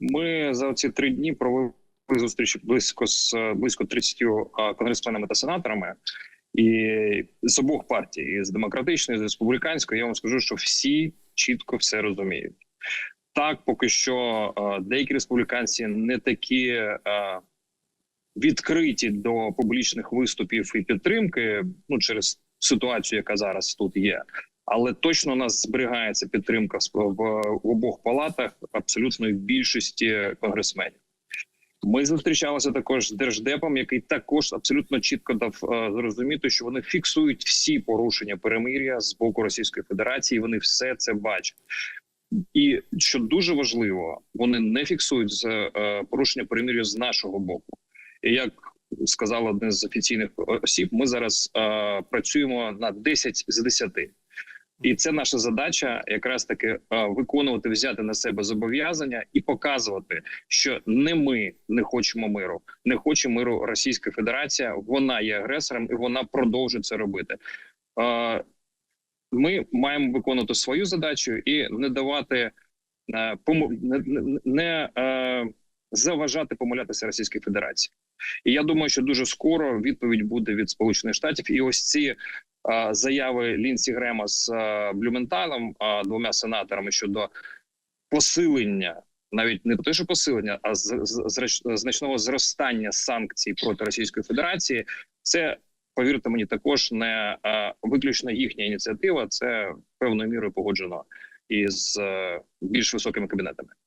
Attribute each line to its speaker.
Speaker 1: Ми за ці три дні провели зустрічі близько з близько 30 конгресменами та сенаторами, і з обох партій, з демократичної, і з республіканської. Я вам скажу, що всі чітко все розуміють. Так, поки що деякі республіканці не такі відкриті до публічних виступів і підтримки, ну через ситуацію, яка зараз тут є. Але точно у нас зберігається підтримка в, обох палатах абсолютної більшості конгресменів. Ми зустрічалися також з держдепом, який також абсолютно чітко дав е, зрозуміти, що вони фіксують всі порушення перемир'я з боку Російської Федерації. Вони все це бачать. І що дуже важливо, вони не фіксують з е, порушення перемир'я з нашого боку. І як сказав один з офіційних осіб, ми зараз е, працюємо на 10 з 10. І це наша задача, якраз таки е, виконувати, взяти на себе зобов'язання і показувати, що не ми не хочемо миру, не хоче миру Російська Федерація. Вона є агресором і вона продовжить це робити. Е, Ми маємо виконувати свою задачу і не давати е, не, заважати помилятися Російській Федерації. І я думаю, що дуже скоро відповідь буде від Сполучених Штатів, і ось ці заяви Лінсі Грема з а, двома сенаторами щодо посилення, навіть не те, що посилення, а значного зростання санкцій проти Російської Федерації. Це повірте мені, також не виключно їхня ініціатива. Це певною мірою погоджено із е, більш високими кабінетами.